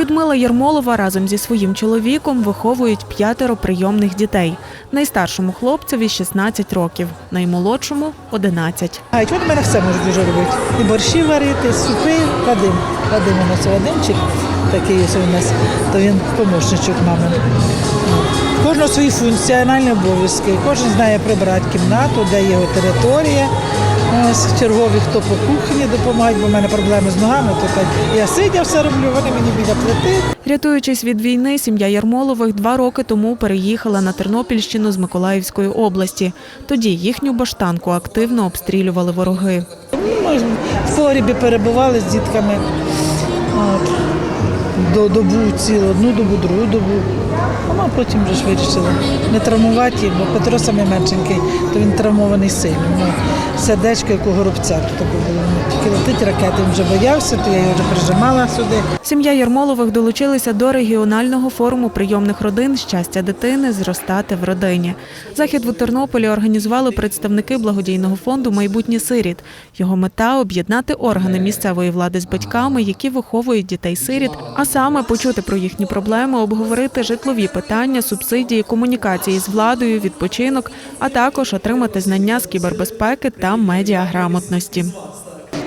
Людмила Єрмолова разом зі своїм чоловіком виховують п'ятеро прийомних дітей. Найстаршому хлопцеві 16 років, наймолодшому 11. А от мене все можуть дуже робити. І борщі варити, супи, Вадим. Вадим у нас Вадимчик, такий ось у нас, то він помощничок мамин. У Кожного свої функціональні обов'язки. Кожен знає прибрати кімнату, де його територія. Ось чергові, хто по кухні допомагають, бо в мене проблеми з ногами, то так я сидя все роблю, вони мені біля плити. Рятуючись від війни, сім'я Ярмолових два роки тому переїхала на Тернопільщину з Миколаївської області. Тоді їхню баштанку активно обстрілювали вороги. Ми в погрібі перебували з дітками. От. До добу цілу, одну добу, другу добу. Ну, а потім вже ж вирішили не травмувати, бо Петро саме меншенький, то він травмований сильно. Ну, сердечко, як у горобця. То було. Ну, Тільки летить ракети, він вже боявся, то я його вже прижимала сюди. Сім'я Ярмолових долучилися до регіонального форуму прийомних родин Щастя дитини зростати в родині. Захід у Тернополі організували представники благодійного фонду Майбутнє сиріт. Його мета об'єднати органи місцевої влади з батьками, які виховують дітей сиріт, а саме почути про їхні проблеми, обговорити житлові питання, субсидії, комунікації з владою, відпочинок, а також отримати знання з кібербезпеки та медіаграмотності.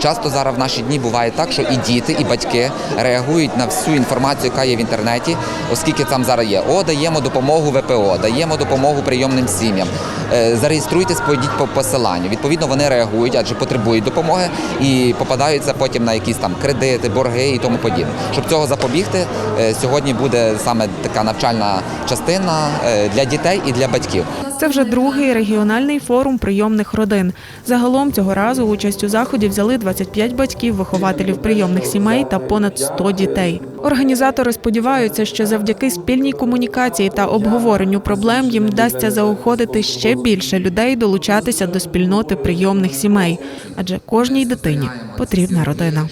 Часто зараз в наші дні буває так, що і діти, і батьки реагують на всю інформацію, яка є в інтернеті, оскільки там зараз є. О, даємо допомогу ВПО, даємо допомогу прийомним сім'ям. Е, Зареєструйтесь, пойдіть по посиланню. Відповідно, вони реагують, адже потребують допомоги і попадаються потім на якісь там кредити, борги і тому подібне. Щоб цього запобігти, е, сьогодні буде саме така навчальна частина е, для дітей і для батьків. Це вже другий регіональний форум прийомних родин. Загалом цього разу участь у заході взяли 25 батьків, вихователів прийомних сімей та понад 100 дітей. Організатори сподіваються, що завдяки спільній комунікації та обговоренню проблем їм вдасться заохотити ще більше людей долучатися до спільноти прийомних сімей, адже кожній дитині потрібна родина.